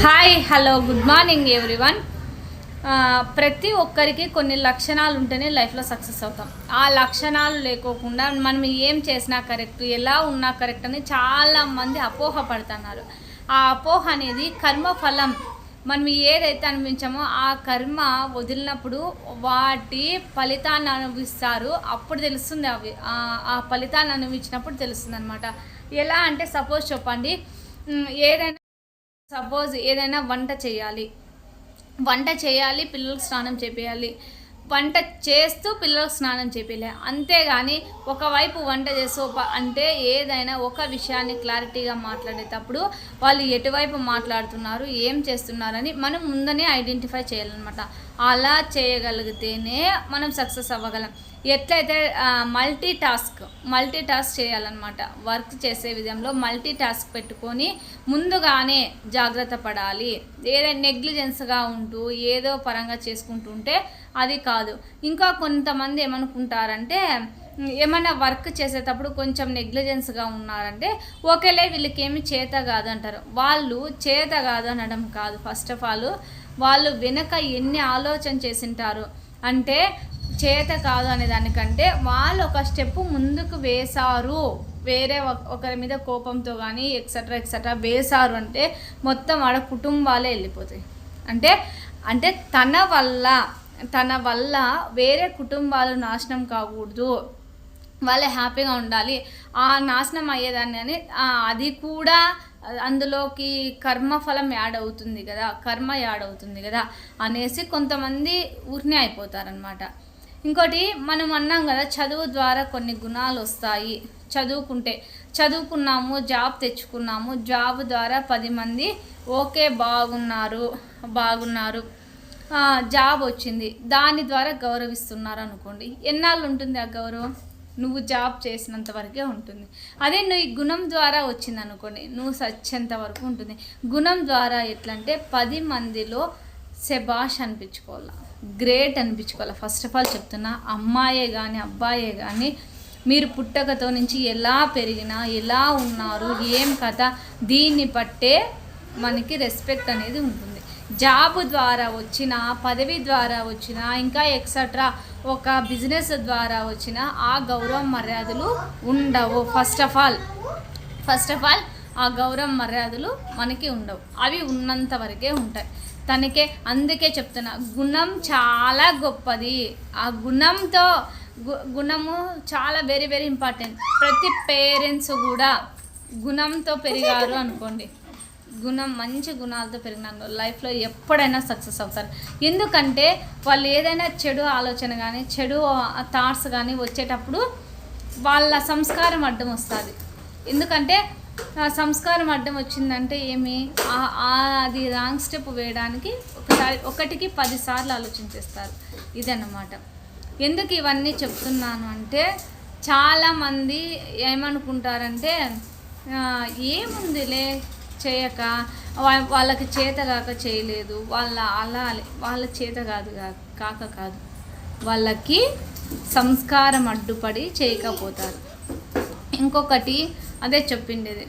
Hi hello good morning everyone ప్రతి ఒక్కరికి కొన్ని లక్షణాలు ఉంటేనే లైఫ్లో సక్సెస్ అవుతాం. ఆ లక్షణాలు లేకోకుండా మనం ఏం చేసినా కరెక్ట్ ఎలా ఉన్నా కరెక్ట్ అని చాలామంది అపోహ పడుతున్నారు. ఆ అపోహ అనేది కర్మ ఫలం. మనం ఏదైతే అనిపించామో ఆ కర్మ వదిలినప్పుడు వాటి ఫలితాన్ని అనుభవిస్తారు. అప్పుడు తెలుస్తుంది అవి. ఆ- ఫలితాన్ని అనుభవించినప్పుడు తెలుస్తుంది అనమాట ఎలా అంటే సపోజ్ చెప్పండి ఏదైనా సపోజ్ ఏదైనా వంట చేయాలి. వంట చేయాలి పిల్లలకు స్నానం చేపేయాలి. వంట చేస్తూ పిల్లలకు స్నానం చేపియాలి. అంతేగాని ఒకవైపు వంట చేస్తూ ప- అంటే ఏదైనా ఒక విషయాన్ని క్లారిటీగా మాట్లాడేటప్పుడు వాళ్ళు ఎటువైపు మాట్లాడుతున్నారు ఏం చేస్తున్నారని మనం ముందనే ఐడెంటిఫై చేయాలన్నమాట. అలా చేయగలిగితేనే మనం సక్సెస్ అవ్వగలం. ఎట్లయితే మల్టీ టాస్క్ మల్టీ టాస్క్ చేయాలన్నమాట. వర్క్ చేసే విధంలో మల్టీ టాస్క్ పెట్టుకొని ముందుగానే జాగ్రత్త పడాలి. ఏదైనా నెగ్లిజెన్స్గా ఉంటూ ఏదో పరంగా చేసుకుంటుంటే అది కాదు. ఇంకా కొంతమంది ఏమనుకుంటారంటే ఏమైనా వర్క్ చేసేటప్పుడు కొంచెం నెగ్లిజెన్స్గా ఉన్నారంటే ఓకేలే వీళ్ళకి ఏమి చేత కాదు అంటారు. వాళ్ళు చేత కాదు అనడం కాదు. ఫస్ట్ ఆఫ్ ఆల్ వాళ్ళు వెనక ఎన్ని ఆలోచన చేసింటారు అంటే చేత కాదు అనే దానికంటే వాళ్ళు ఒక స్టెప్ ముందుకు వేశారు. వేరే ఒక- ఒకరి మీద కోపంతో కానీ ఎక్సెట్రా ఎక్సెట్రా వేశారు అంటే మొత్తం ఆడ కుటుంబాలే వెళ్ళిపోతాయి. అంటే అంటే తన వల్ల తన వల్ల వేరే కుటుంబాలు నాశనం కాకూడదు. వాళ్ళే హ్యాపీగా ఉండాలి. ఆ నాశనం అయ్యేదాన్ని అని అది కూడా అందులోకి కర్మఫలం యాడ్ అవుతుంది కదా కర్మ యాడ్ అవుతుంది కదా అనేసి కొంతమంది ఊరినే అయిపోతారనమాట ఇంకోటి మనం అన్నాం కదా చదువు ద్వారా కొన్ని గుణాలు వస్తాయి. చదువుకుంటే చదువుకున్నాము జాబ్ తెచ్చుకున్నాము జాబ్ ద్వారా పది మంది ఓకే బాగున్నారు బాగున్నారు. జాబ్ వచ్చింది. దాని ద్వారా గౌరవిస్తున్నారు అనుకోండి. ఎన్నాళ్ళు ఉంటుంది ఆ గౌరవం? నువ్వు జాబ్ చేసినంత వరకే ఉంటుంది. అదే నువ్వు ఈ గుణం ద్వారా వచ్చింది అనుకోండి నువ్వు సచ్చేంత వరకు ఉంటుంది. గుణం ద్వారా ఎట్లంటే పది మందిలో శబాష్ అనిపించుకోవాలా? గ్రేట్ అనిపించుకోవాలి. ఫస్ట్ ఆఫ్ ఆల్ చెప్తున్నా అమ్మాయే కానీ అబ్బాయే కానీ మీరు పుట్టకతో నుంచి ఎలా పెరిగినా ఎలా ఉన్నారు ఏం కథ దీన్ని బట్టే మనకి రెస్పెక్ట్ అనేది ఉంటుంది. జాబ్ ద్వారా వచ్చిన పదవి ద్వారా వచ్చిన ఇంకా ఎక్సెట్రా ఒక బిజినెస్ ద్వారా వచ్చిన ఆ గౌరవ మర్యాదలు ఉండవు. First of all first of all ఆ గౌరవ మర్యాదలు మనకి ఉండవు. అవి ఉన్నంత వరకే ఉంటాయి. తనకే అందుకే చెప్తున్నా గుణం చాలా గొప్పది. ఆ గుణంతో గుణము చాలా వెరీ వెరీ ఇంపార్టెంట్ ప్రతి పేరెంట్స్ కూడా గుణంతో పెరిగారు అనుకోండి. గుణం మంచి గుణాలతో పెరిగినాను లైఫ్లో ఎప్పుడైనా సక్సెస్ అవుతారు. ఎందుకంటే వాళ్ళు ఏదైనా చెడు ఆలోచన కానీ చెడు థాట్స్ కానీ వచ్చేటప్పుడు వాళ్ళ సంస్కారం అడ్డం వస్తుంది. ఎందుకంటే సంస్కారం అడ్డం వచ్చిందంటే ఏమి? అది రాంగ్ స్టెప్ వేయడానికి ఒకసారి ఒకటికి పదిసార్లు ఆలోచించేస్తారు. ఇదన్నమాట. ఎందుకు ఇవన్నీ చెప్తున్నాను అంటే చాలామంది ఏమనుకుంటారంటే ఏముందిలే చేయక వాళ్ళకి చేత కాక చేయలేదు. వాళ్ళ అలా వాళ్ళ చేత కాదు కాక కాదు. వాళ్ళకి సంస్కారం అడ్డుపడి చేయకపోతారు. ఇంకొకటి అదే చెప్పిండేది.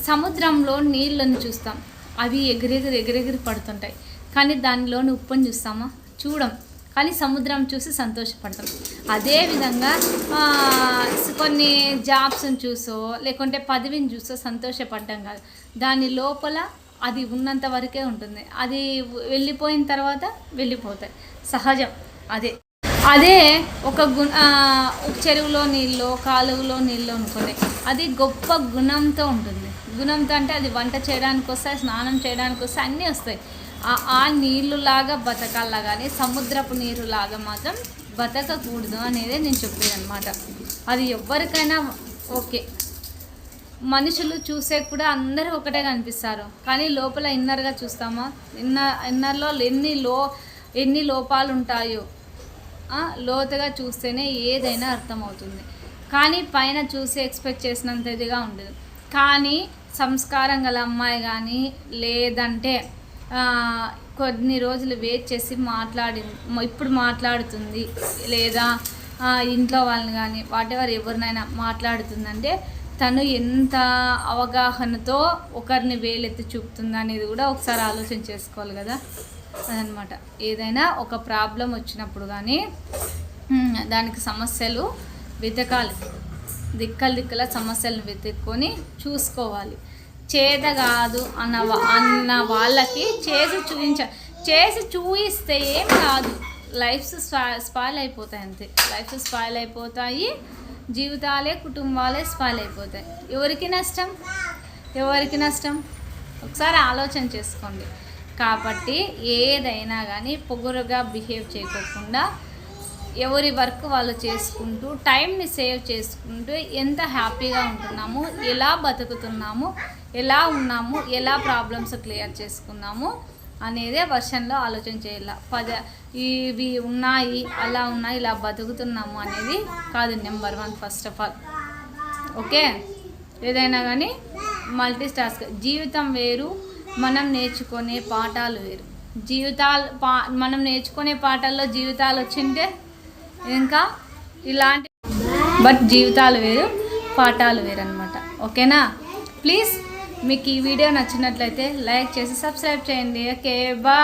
సముద్రంలో నీళ్ళను చూస్తాం. అవి ఎగిరెగిరి ఎగిరెగిరి పడుతుంటాయి. కానీ దానిలోని ఉప్పుని చూస్తామా? చూడం. కానీ సముద్రం చూసి సంతోషపడతాం. అదేవిధంగా కొన్ని జాబ్స్ని చూసో లేకుంటే పదవిని చూసో సంతోషపడ్డం కాదు. దాని లోపల అది ఉన్నంత వరకే ఉంటుంది. అది వెళ్ళిపోయిన తర్వాత వెళ్ళిపోతాయి. సహజం. అదే. అదే ఒక గుణ ఒక చెరువులో నీళ్ళు కాలువలో నీళ్ళు అనుకోండి. అది గొప్ప గుణంతో ఉంటుంది. గుణంతో అంటే అది వంట చేయడానికి వస్తాయి స్నానం చేయడానికి వస్తాయి అన్నీ వస్తాయి. ఆ- నీళ్ళు లాగా బతకాలా కానీ సముద్రపు నీరులాగా మాత్రం బతకకూడదు అనేది నేను చెప్పేది అనమాట అది ఎవరికైనా ఓకే. మనుషులు చూసే కూడా అందరూ ఒకటే కనిపిస్తారు. కానీ లోపల ఇన్నర్గా చూస్తామా? ఇన్నర్ ఇన్నర్లో ఎన్ని లో ఎన్ని లోపాలు ఉంటాయో లోతుగా చూస్తేనే ఏదైనా అర్థమవుతుంది. కానీ పైన చూసి ఎక్స్పెక్ట్ చేసినంత ఇదిగా ఉండదు. కానీ సంస్కారం గల అమ్మాయి కానీ లేదంటే కొన్ని రోజులు వెయిట్ చేసి మాట్లాడి ఇప్పుడు మాట్లాడుతుంది లేదా ఇంట్లో వాళ్ళని కానీ వాటెవర్ ఎవరినైనా మాట్లాడుతుందంటే తను ఎంత అవగాహనతో ఒకరిని వేలెత్తి చూపుతుంది అనేది కూడా ఒకసారి ఆలోచన చేసుకోవాలి కదా. అదనమాట. ఏదైనా ఒక ప్రాబ్లం వచ్చినప్పుడు కానీ దానికి సమస్యలు వెతకాలి. దిక్కల దిక్కల సమస్యలను వెతుక్కొని చూసుకోవాలి. చేత కాదు అన్న వా- అన్న వాళ్ళకి చేసి చూపించ చేసి చూయిస్తే ఏం కాదు. లైఫ్స్ స్పాయిల్ అయిపోతాయి అంతే. లైఫ్స్ స్పాయిల్ అయిపోతాయి. జీవితాలే కుటుంబాలే స్పాయిల్ అయిపోతాయి. ఎవరికి నష్టం? ఎవరికి నష్టం? ఒకసారి ఆలోచన చేసుకోండి. కాబట్టి ఏదైనా కానీ పొగరుగా బిహేవ్ చేయకోకుండా ఎవరి వర్క్ వాళ్ళు చేసుకుంటూ టైంని సేవ్ చేసుకుంటూ ఎంత హ్యాపీగా ఉంటున్నాము ఎలా బతుకుతున్నాము ఎలా ఉన్నాము ఎలా ప్రాబ్లమ్స్ క్లియర్ చేసుకున్నాము అనేదే వర్షన్లో ఆలోచన చేయాల. పద ఇవి ఉన్నాయి అలా ఉన్నాయి ఇలా బతుకుతున్నాము అనేది కాదు number one first of all. Okay? ఏదైనా కానీ మల్టీ స్టాస్క్ జీవితం వేరు మనం నేర్చుకునే పాఠాలు వేరు. జీవితాలు పా మనం నేర్చుకునే పాఠాల్లో జీవితాలు వచ్చింటే ఇంకా ఇలాంటి బట్ జీవితాలు వేరు పాఠాలు వేరు అనమాట ఓకేనా? ప్లీజ్ మీకు ఈ వీడియో నచ్చినట్లయితే లైక్ చేసి సబ్స్క్రైబ్ చేయండి. ఓకే బా